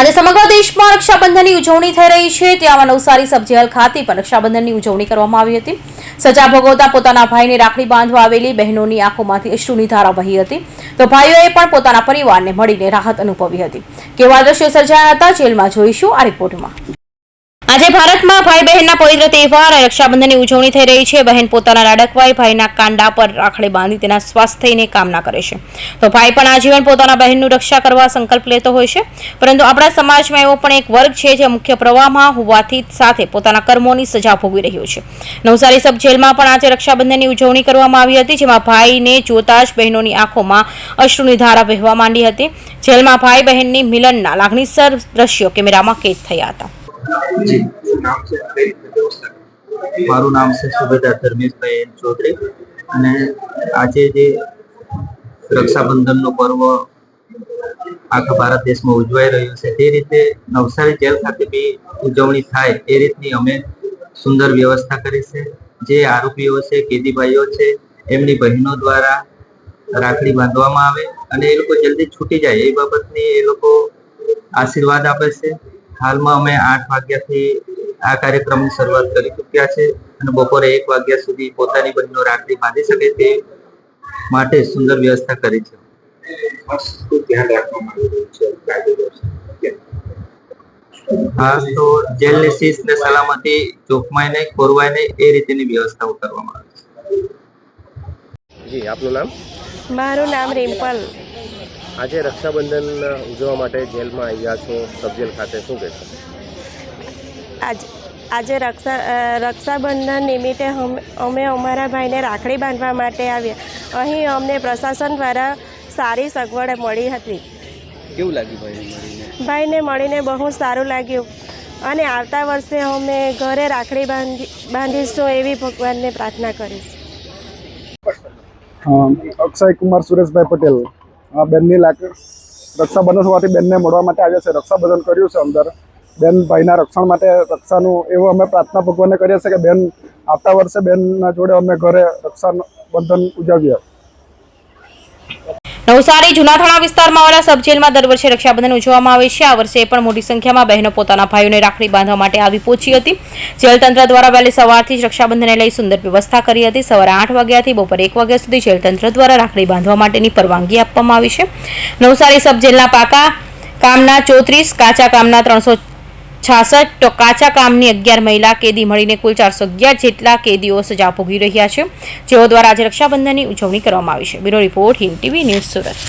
આજે સમગ્ર દેશમાં રક્ષાબંધનની ઉજવણી થઈ રહી છે. ત્યાં નવસારી સબજેલ ખાતે પણ રક્ષાબંધનની ઉજવણી કરવામાં આવી હતી. સજા ભોગવતા પોતાના ભાઈને રાખડી બાંધવા આવેલી બહેનોની આંખોમાંથી અશ્રુની ધારા વહી હતી. તો ભાઈઓએ પણ પોતાના પરિવારને મળીને રાહત અનુભવી હતી. કેવા દ્રશ્યો સર્જાયા હતા, જેલમાં જોઈશું આ રિપોર્ટમાં. આજે ભારતમાં ભાઈ બહેનના પવિત્ર તહેવાર રક્ષાબંધનની ઉજવણી થઈ રહી છે. બહેન પોતાના લાડકવાઈ, ભાઈના કાંડા પર રાખડી બાંધી તેના સ્વાસ્થ્યની કામના કરે છે. તો ભાઈ પણ આજીવન પોતાના બહેનનું રક્ષા કરવા સંકલ્પ લેતો હોય છે. પરંતુ આપણા સમાજમાં એવો પણ એક વર્ગ છે જે મુખ્ય પ્રવાહમાં હોવાથી સાથે પોતાના કર્મોની સજા ભોગવી રહ્યો છે. નવસારી સબ જેલમાં પણ આજે રક્ષાબંધનની ઉજવણી કરવામાં આવી હતી, જેમાં ભાઈને જોતા જ બહેનોની આંખોમાં અશ્રુની ધારા વહેવા માંડી હતી. જેલમાં ભાઈ બહેનની મિલનના લાગણીસર દ્રશ્યો કેમેરામાં કેદ થયા હતા. જી. નામ છે મારું નામ છે સુબેદાર ધર્મેશભાઈ ચૌધરી. અને આજે જે રક્ષાબંધનનો પર્વ આખા ભારત દેશમાં ઉજવાઈ રહ્યો છે, તે રીતે નવસારી જેલ ખાતે બી ઉજવણી થાય એ રીતની અમે સુંદર વ્યવસ્થા કરી છે. જે આરોપીઓ છે, કેદીભાઈઓ છે, એમની બહેનો દ્વારા રાખડી બાંધવામાં આવે અને એ લોકો જલ્દી છૂટી જાય. એ બાબતની એ લોકો આશીર્વાદ આપે છે. હાલમાં અમે આઠ વાગ્યાથી આ કાર્યક્રમની શરૂઆત કરી ચૂક્યા છે અને બપોરે એક વાગ્યા સુધી પોતાની બંધનો રાખડી બાંધી શકે તે માટે સુંદર વ્યવસ્થા કરી છે. ખાસ તો જેલની શિસ્ત ને સલામતી જોખમાય નહીં ખોરવાય નહીં એ રીતેની વ્યવસ્થાઓ કરવામાં આવે છે. જી આપનું નામ? મારું નામ રિમ્પલ. આજે રક્ષાબંધન ઉજવવા માટે જેલમાં આવ્યા છો. સબજેલ ખાતે શું કહેશો આજ આજે રક્ષા રક્ષાબંધન નિમિત્તે અમે અમારા ભાઈને રાખડી બાંધવા માટે આવ્યા. અહીં અમને પ્રશાસન દ્વારા સારી સગવડ મળી હતી. કેવું લાગ્યું ભાઈને મળીને? ભાઈને મળીને બહુ સારું લાગ્યું. અને આવતા વર્ષે અમે ઘરે રાખડી બાંધી બાંધીશું એવી ભગવાનને પ્રાર્થના કરીશ. અક્ષય કુમાર સુરેશભાઈ પટેલ. બેનની લાગ રક્ષાબંધન હોવાથી બેનને મળવા માટે આવ્યા છે. રક્ષાબંધન કર્યું છે અંદર. બેન ભાઈના રક્ષણ માટે રક્ષાનું એવું અમે પ્રાર્થના ભગવાનને કરીએ છીએ કે બેન આવતા વર્ષે બેનના જોડે અમે ઘરે રક્ષાબંધન ઉજવીએ. નવસારી જૂના થાણા વિસ્તારમાં આવેલા સબજેલમાં દર વર્ષે રક્ષાબંધન ઉજવવામાં આવે છે. આ વર્ષે પણ મોટી સંખ્યામાં બહેનો પોતાના ભાઈઓને રાખડી બાંધવા માટે આવી પહોંચી હતી. જેલ તંત્ર દ્વારા વહેલી સવારથી જ રક્ષાબંધનને લઈ સુંદર વ્યવસ્થા કરી હતી. સવારે આઠ વાગ્યાથી બપોરે એક વાગ્યા સુધી જેલ તંત્ર દ્વારા રાખડી બાંધવા માટેની પરવાનગી આપવામાં આવી છે. નવસારી સબજેલના પાકા કામના ચોત્રીસ, કાચા કામના ત્રણસો છાસઠ તો કાચા કામની અગિયાર મહિલા કેદી મળીને કુલ ચારસો અગિયાર જેટલા કેદીઓ સજા ભોગવી રહ્યા છે. જેઓ દ્વારા આજે રક્ષાબંધનની ઉજવણી કરવામાં આવી છે. Bureau report Hind TV news Surat.